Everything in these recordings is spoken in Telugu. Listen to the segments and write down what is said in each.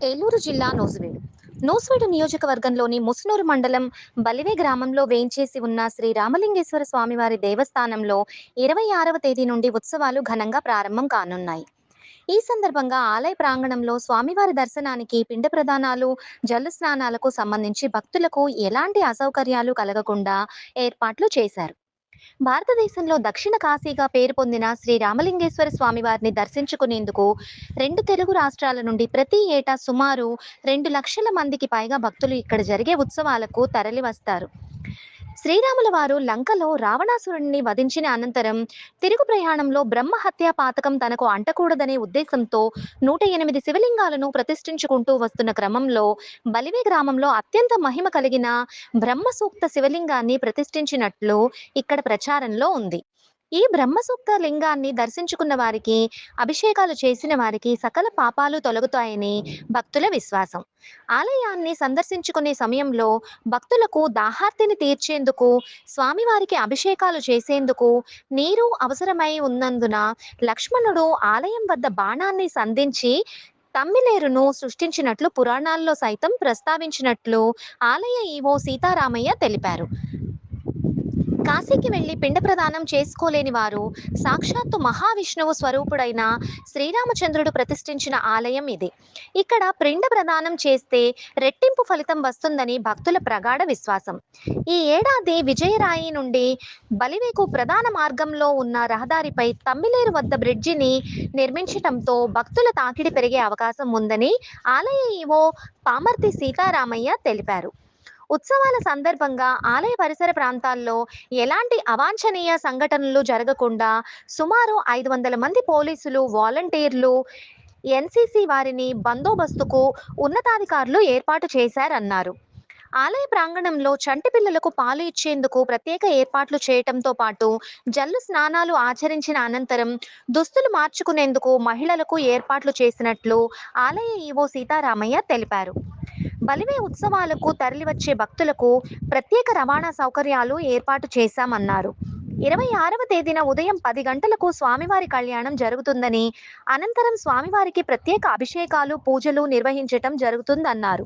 ఏలూరు జిల్లా నూజివీడు. నోసువేడు నియోజకవర్గంలోని ముసునూరు మండలం బలివే గ్రామంలో వేయించేసి ఉన్న శ్రీ రామలింగేశ్వర స్వామివారి దేవస్థానంలో ఇరవై ఆరవ తేదీ నుండి ఉత్సవాలు ఘనంగా ప్రారంభం కానున్నాయి. ఈ సందర్భంగా ఆలయ ప్రాంగణంలో స్వామివారి దర్శనానికి పిండ ప్రదానాలు జల స్నానాలకు సంబంధించి భక్తులకు ఎలాంటి అసౌకర్యాలు కలగకుండా ఏర్పాట్లు చేశారు. భారతదేశంలో దక్షిణ కాశీగా పేరు పొందిన శ్రీ రామలింగేశ్వర స్వామి వారిని దర్శించుకునేందుకు రెండు తెలుగు రాష్ట్రాల నుండి ప్రతి ఏటా సుమారు రెండు లక్షల మందికి పైగా భక్తులు ఇక్కడ జరిగే ఉత్సవాలకు తరలి వస్తారు శ్రీరాముల వారు లంకలో రావణాసురుడిని వధించిన అనంతరం తిరుగు ప్రయాణంలో బ్రహ్మ హత్యా పాతకం తనకు అంటకూడదనే ఉద్దేశంతో నూట ఎనిమిది శివలింగాలను ప్రతిష్ఠించుకుంటూ వస్తున్న క్రమంలో బలివే గ్రామంలో అత్యంత మహిమ కలిగిన బ్రహ్మసూక్త శివలింగాన్ని ప్రతిష్ఠించినట్లు ఇక్కడ ప్రచారంలో ఉంది. ఈ బ్రహ్మసూక్త లింగాన్ని దర్శించుకున్న వారికి అభిషేకాలు చేసిన వారికి సకల పాపాలు తొలగుతాయని భక్తుల విశ్వాసం. ఆలయాన్ని సందర్శించుకునే సమయంలో భక్తులకు దాహార్తిని తీర్చేందుకు స్వామివారికి అభిషేకాలు చేసేందుకు నీరు అవసరమై ఉన్నందున లక్ష్మణుడు ఆలయం వద్ద బాణాన్ని సంధించి తమ్మిలేరును సృష్టించినట్లు పురాణాల్లో సైతం ప్రస్తావించినట్లు ఆలయ ఈవో సీతారామయ్య తెలిపారు. కాశీకి వెళ్ళి పిండ ప్రదానం చేసుకోలేని వారు సాక్షాత్తు మహావిష్ణువు స్వరూపుడైన శ్రీరామచంద్రుడు ప్రతిష్ఠించిన ఆలయం ఇది. ఇక్కడ పిండ ప్రదానం చేస్తే రెట్టింపు ఫలితం వస్తుందని భక్తుల ప్రగాఢ విశ్వాసం. ఈ ఏడాది విజయరాయి నుండి బలివేకు ప్రధాన మార్గంలో ఉన్న రహదారిపై తమ్మిలేరు వద్ద బ్రిడ్జిని నిర్మించటంతో భక్తుల తాకిడి పెరిగే అవకాశం ఉందని ఆలయ ఈవో పామర్తి సీతారామయ్య తెలిపారు. ఉత్సవాల సందర్భంగా ఆలయ పరిసర ప్రాంతాల్లో ఎలాంటి అవాంఛనీయ సంఘటనలు జరగకుండా సుమారు ఐదు వందల మంది పోలీసులు వాలంటీర్లు ఎన్సీసీ వారిని బందోబస్తుకు ఉన్నతాధికారులు ఏర్పాటు చేశారన్నారు. ఆలయ ప్రాంగణంలో చంటి పిల్లలకు పాలు ఇచ్చేందుకు ప్రత్యేక ఏర్పాట్లు చేయటంతో పాటు జల్లు స్నానాలు ఆచరించిన అనంతరం దుస్తులు మార్చుకునేందుకు మహిళలకు ఏర్పాట్లు చేసినట్లు ఆలయ ఈవో సీతారామయ్య తెలిపారు. బలివే ఉత్సవాలకు తరలివచ్చే భక్తులకు ప్రత్యేక రవాణా సౌకర్యాలు ఏర్పాటు చేశామన్నారు. ఇరవై ఆరవ తేదీన ఉదయం పది గంటలకు స్వామివారి కళ్యాణం జరుగుతుందని అనంతరం స్వామివారికి ప్రత్యేక అభిషేకాలు పూజలు నిర్వహించటం జరుగుతుందన్నారు.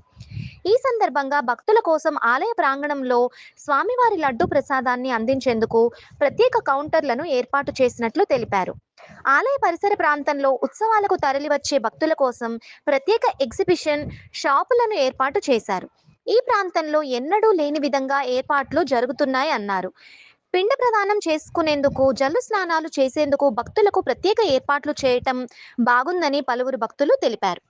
ఈ సందర్భంగా భక్తుల కోసం ఆలయ ప్రాంగణంలో స్వామివారి లడ్డు ప్రసాదాన్ని అందించేందుకు ప్రత్యేక కౌంటర్లను ఏర్పాటు చేసినట్లు తెలిపారు. ఆలయ పరిసర ప్రాంతంలో ఉత్సవాలకు తరలివచ్చే భక్తుల కోసం ప్రత్యేక ఎగ్జిబిషన్ షాపులను ఏర్పాటు చేశారు. ఈ ప్రాంతంలో ఎన్నడూ లేని విధంగా ఏర్పాట్లు జరుగుతున్నాయి అన్నారు. పిండ ప్రదానం చేసుకునేందుకు జల్లు స్నానాలు చేసేందుకు భక్తులకు ప్రత్యేక ఏర్పాట్లు చేయటం బాగుందని పలువురు భక్తులు తెలిపారు.